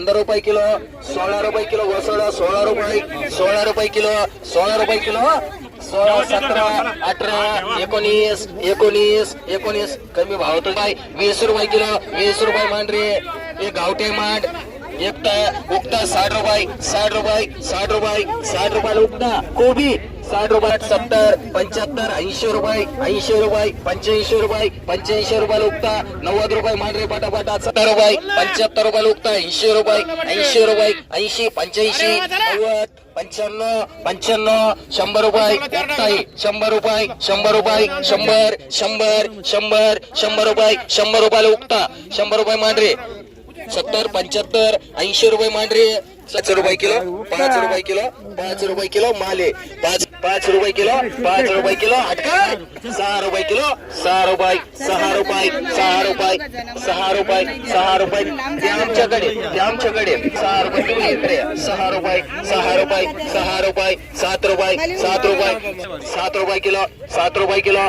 पंधरा रुपये किलो सोळा रुपये किलो घोसळा सोळा रुपये सोळा रुपये किलो सोळा रुपये किलो सोळा सतरा अठरा एकोणीस एकोणीस एकोणीस. कमी भाव होतो काय? वीस रुपये किलो वीस रुपये मांडरे. एक गावठे मांड. एकटा उगता साठ रुपये साठ रुपये साठ रुपये साठ रुपयाला उगता कोबी साठ रुपये सत्तर पंच्याहत्तर ऐंशी रुपये ऐंशी रुपये पंच्याऐंशी रुपये पंच्याऐंशी रुपयाला उगता नव्वद रुपये मांडरे पाटापाटा सत्तर रुपये पंच्याहत्तर रुपयाला उगता ऐंशी रुपये ऐंशी रुपये ऐंशी पंच्याऐंशी नव्वद पंच्याण्णव पंच्याण्णव शंभर रुपये उगताय शंभर रुपये शंभर रुपये शंभर शंभर शंभर शंभर रुपये शंभर रुपयाला उगता शंभर रुपये मांडरे. सत्तर पंच्याहत्तर ऐंशी रुपये मांडरे. पाच रुपये किलो पाच रुपये किलो पाच रुपये किलो माले. पाच पाच रुपये किलो पाच रुपये किलो हटका सहा रुपये किलो सहा रुपये सहा रुपये सहा रुपये सहा रुपये सहा रुपये. ते आमच्याकडे ते आमच्याकडे. सहा रुपये किलो इकडे सहा रुपये सहा रुपये सहा रुपये सात रुपये सात रुपये सात रुपये किलो सात रुपये किलो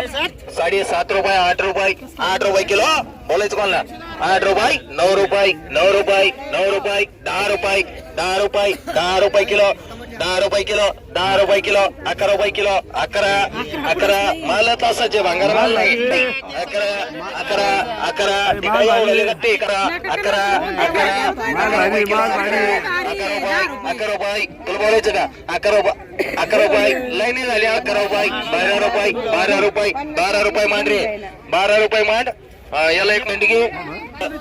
साडेसात रुपये आठ रुपये आठ रुपये किलो. बोलायचं कोणाला? आठ रुपये नऊ रुपये नऊ रुपये नऊ रुपये दहा रुपये दहा रुपये दहा रुपये किलो दहा रुपये किलो दहा रुपये किलो अकरा रुपये किलो अकरा अकरा माल तासाचे भांगार माल नाही अकरा अकरा अकरा ते काय एवढं का ते करा अकरा अकरा अकरा रुपये किलो, अकरा रुपये अकरा रुपये तुला बोलायचं का अकरा रुपये अकरा रुपये लाईनी झाली अकरा रुपये बारा रुपये बारा रुपये बारा रुपये मांडरे बारा रुपये मांड हा, याला एक मिनिट घे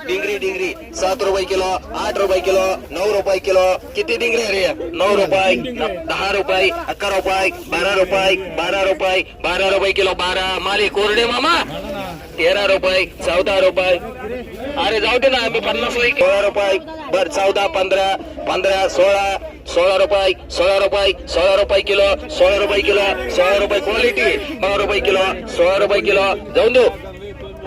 डिंगरी डिंगरी सात रुपये किलो आठ रुपये किलो नऊ रुपये किलो किती डिंगरी रे नऊ रुपये दहा रुपये अकरा रुपये बारा रुपये बारा रुपये बारा रुपये किलो बारा माले कोरडे मामा तेरा रुपये चौदा रुपये अरे जाऊ दे ना आम्ही पन्नास रुपये सोळा रुपये बर चौदा पंधरा पंधरा सोळा सोळा रुपये सोळा रुपये सोळा रुपये किलो सोळा रुपये किलो सोळा रुपये क्वालिटी सोळा रुपये किलो सोळा रुपये किलो जाऊन देऊ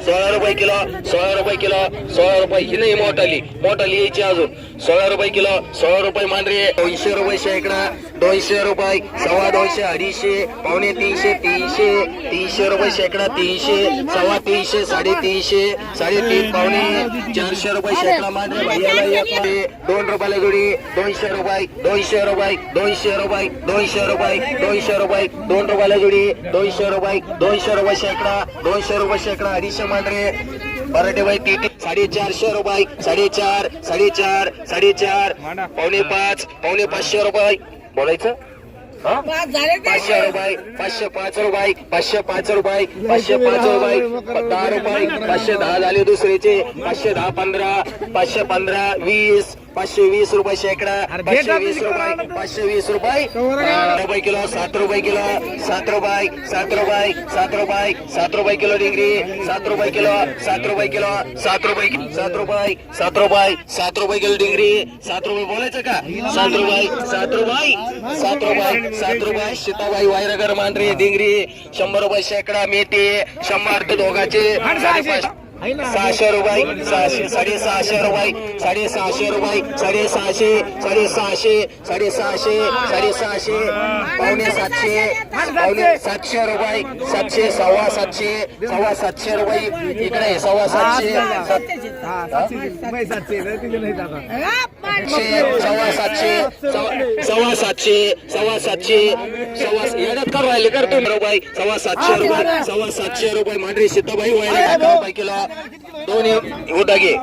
सोळा रुपये किलो सोळा रुपये किलो सोळा रुपये. ही नाही मोठाली. मोठाली यायची अजून. सोळा रुपये किलो सोळा रुपये मांडरे. दोनशे रुपये शेकडा. दोनशे रुपये सव्वा दोनशे अडीचशे पावणे तीनशे तीनशे तीनशे रुपये शेकडा तीनशे सव्वा तीनशे साडेतीनशे साडेतीन पावणे चारशे रुपये शेकडा मांडरे भैयाला एक दोन रुपयाला जोडी दोनशे रुपये दोनशे रुपये दोनशे रुपये दोनशे रुपये दोनशे रुपये दोन रुपयाला जोडी दोनशे रुपये दोनशे रुपये शेकडा दोनशे रुपये शेकडा अडीचशे मांडरे मराठी बाई ती साडेचारशे रुपये साडेचार साडेचार साडेचार पावणे पाच पावणे पाचशे रुपये. बोलायचं? हा? पाचशे रुपये पाचशे पाच रुपये पाचशे पाच रुपये पाचशे पाच रुपये. दहा रुपये पाचशे दहा झाले दुसऱ्याचे पाचशे दहा पंधरा पाचशे पंधरा वीस पाचशे वीस रुपये शेकडा पाचशे वीस रुपये पाचशे वीस रुपये. रुपये किलो सात रुपये किलो सात रुपये सात रुपये सात रुपये सात रुपये किलो डिग्री सात रुपये किलो सात रुपये किलो सात रुपये सात रुपये सात रुपये सात रुपये किलो डिग्री सात रुपये बोलायचं का? सात रुपये सात रुपये सात रुपये सात रुपये. सीताबाई वायरगर मांढरी डिंगरी शंभर रुपये शेकडा मेथी शंभर दोघाचे. सहाशे रुपये सहाशे साडेसहाशे रुपये साडेसहाशे रुपये साडेसहाशे साडेसहाशे साडेसहाशे साडेसहाशे पावणे सातशे पावणे सातशे रुपये सातशे सव्वा सातशे सव्वा सातशे रुपये. इकडे सव्वा सातशे. सात- सातशे सव्वा सातशे सव्वा- सातशे सव्वा सातशे सव्वा येण्यात कर राहिले कर तुम्ही? रुपये सव्वा सातशे रुपये सव्वा सातशे रुपये मांडरी सीताबाई व्हायला रुपये किलो. दोन्ही उदा घे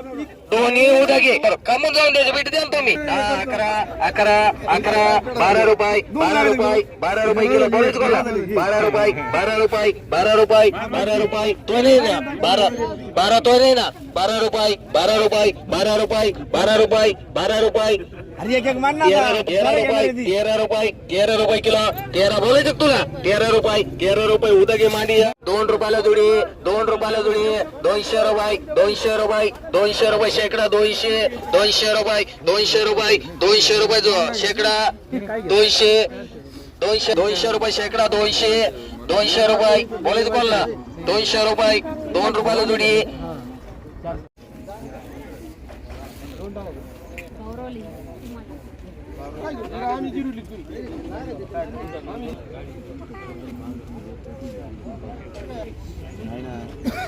दोन्ही उदा घे बरं, कामून जाऊन द्यायचे भेट द्या ना तुम्ही दहा अकरा अकरा अकरा बारा रुपये बारा रुपये बारा रुपये किलो बोलायचं कोणा बारा रुपये बारा रुपये बारा रुपये बारा रुपये तो नाही ना बारा बारा तो नाही ना बारा रुपये बारा रुपये बारा रुपये बारा रुपये बारा रुपये तेरा रु- तेरा रुपये तेरा रुपये तेरा रुपये किलो. तेरा बोलायचं तुला? तेरा रुपये तेरा रुपये उदगे मांडी दोन रुपयाला जुडी दोन रुपयाला जुडी दोनशे रुपये दोनशे रुपये दोनशे रुपये शेकडा दोनशे दोनशे रुपये दोनशे रुपये दोनशे रुपये जो शेकडा दोनशे दोनशे दोनशे रुपये शेकडा दोनशे दोनशे रुपये. बोलायचं कोणला? दोनशे रुपये दोन रुपयाला जुडी नाही ना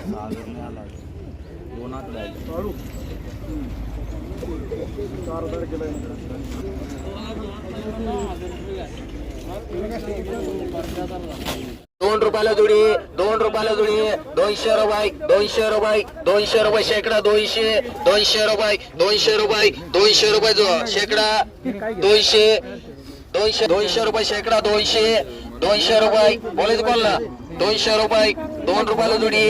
सागर नाही आला दोन आठवडे आले दोन रुपयाला जोडी दोन रुपयाला जोडी दोनशे रुपये दोनशे रुपये दोनशे रुपये शेकडा दोनशे दोनशे रुपये दोनशे रुपये दोनशे रुपये जो शेकडा दोनशे दोनशे दोनशे रुपये शेकडा दोनशे दोनशे रुपये बोलायचं बोल ना दोनशे रुपये दोन रुपयाला जोडी